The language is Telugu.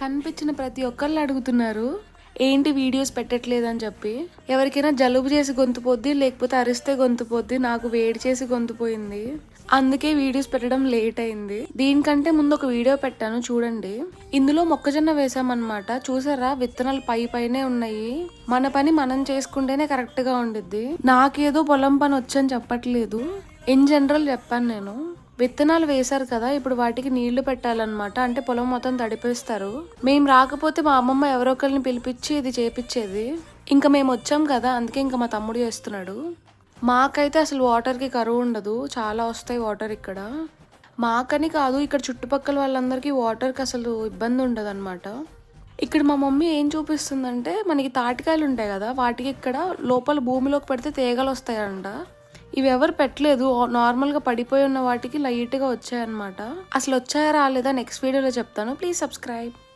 కనిపించిన ప్రతి ఒక్కళ్ళు అడుగుతున్నారు ఏంటి వీడియోస్ పెట్టట్లేదని చెప్పి? ఎవరికైనా జలుబు చేసి గొంతు పోద్ది లేకపోతే అరిస్తే గొంతు పోద్ది నాకు వేడి చేసి గొంతు పోయింది. అందుకే వీడియోస్ పెట్టడం లేట్ అయింది. దీనికంటే ముందు ఒక వీడియో పెట్టాను చూడండి. ఇందులో మొక్కజొన్న వేసామన్నమాట. చూసారా? విత్తనాలు పై పైనే ఉన్నాయి. మన పని మనం చేసుకుంటేనే కరెక్ట్గా ఉండిద్ది. నాకేదో పొలం పని వచ్చని చెప్పట్లేదు. ఇన్ జనరల్ చెప్పాను నేను. విత్తనాలు వేశారు కదా ఇప్పుడు వాటికి నీళ్ళు పెట్టాలన్నమాట. అంటే పొలం మొత్తం తడిపేస్తారు. మేము రాకపోతే మా అమ్మమ్మ ఎవరో ఒకరిని పిలిపించి ఇది చేపిచ్చేది. ఇంకా మేము వచ్చాం కదా అందుకే ఇంకా మా తమ్ముడు చేస్తున్నాడు. మాకైతే అసలు వాటర్కి కరువు ఉండదు చాలా వస్తాయి వాటర్ ఇక్కడ. మాకని కాదు ఇక్కడ చుట్టుపక్కల వాళ్ళందరికీ వాటర్కి అసలు ఇబ్బంది ఉండదు అనమాట ఇక్కడ మా మమ్మీ ఏం చూపిస్తుందంటే మనకి తాటికాయలు ఉంటాయి కదా వాటికి ఇక్కడ లోపల భూమిలోకి పెడితే తీగలు వస్తాయంట ఇవి ఎవరు పెట్టలేదు నార్మల్గా పడిపోయి ఉన్న వాటికి లైట్గా వచ్చాయన్నమాట. అసలు వచ్చాయా రాలేదా? నెక్స్ట్ వీడియోలో చెప్తాను. Please subscribe.